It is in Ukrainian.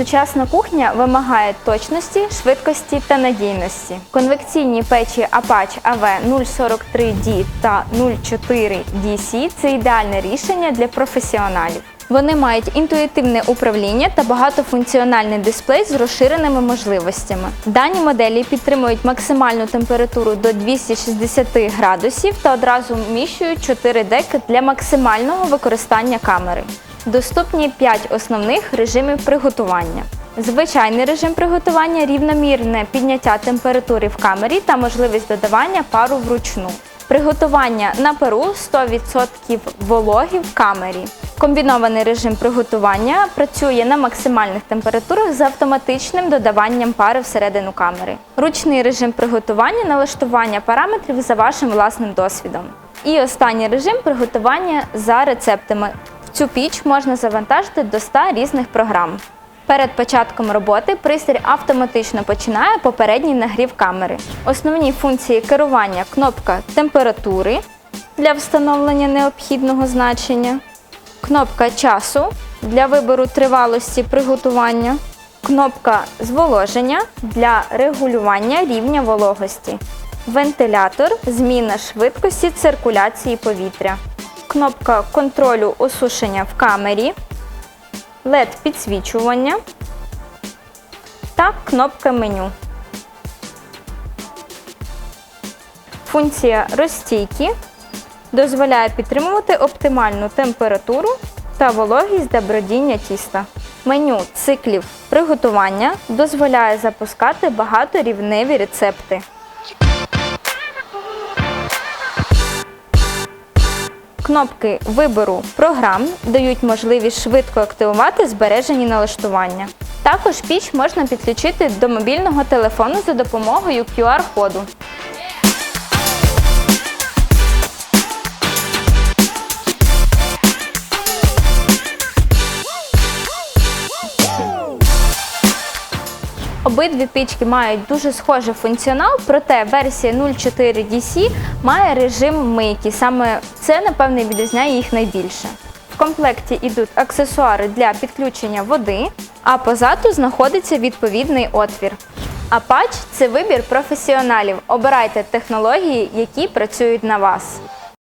Сучасна кухня вимагає точності, швидкості та надійності. Конвекційні печі Apache AV043D та 04DC – це ідеальне рішення для професіоналів. Вони мають інтуїтивне управління та багатофункціональний дисплей з розширеними можливостями. Дані моделі підтримують максимальну температуру до 260 градусів та одразу вміщують 4 деки для максимального використання камери. Доступні 5 основних режимів приготування. Звичайний режим приготування рівномірне підняття температури в камері та можливість додавання пару вручну. Приготування на перу 100% вологі в камері. Комбінований режим приготування працює на максимальних температурах з автоматичним додаванням пари всередину камери. Ручний режим приготування налаштування параметрів за вашим власним досвідом. І останній режим приготування за рецептами. Цю піч можна завантажити до 100 різних програм. Перед початком роботи пристрій автоматично починає попередній нагрів камери. Основні функції керування кнопка температури для встановлення необхідного значення, кнопка часу для вибору тривалості приготування, кнопка зволоження для регулювання рівня вологості, вентилятор зміна швидкості циркуляції повітря, кнопка контролю осушення в камері, LED підсвічування та кнопка меню. Функція розстійки дозволяє підтримувати оптимальну температуру та вологість для бродіння тіста. Меню циклів приготування дозволяє запускати багаторівневі рецепти. Кнопки вибору програм дають можливість швидко активувати збережені налаштування. Також піч можна підключити до мобільного телефону за допомогою QR-коду. Обидві пічки мають дуже схожий функціонал, проте версія 04 DC має режим мийки. Саме це, напевне, відрізняє їх найбільше. В комплекті йдуть аксесуари для підключення води, а позаду знаходиться відповідний отвір. Apache – це вибір професіоналів. Обирайте технології, які працюють на вас.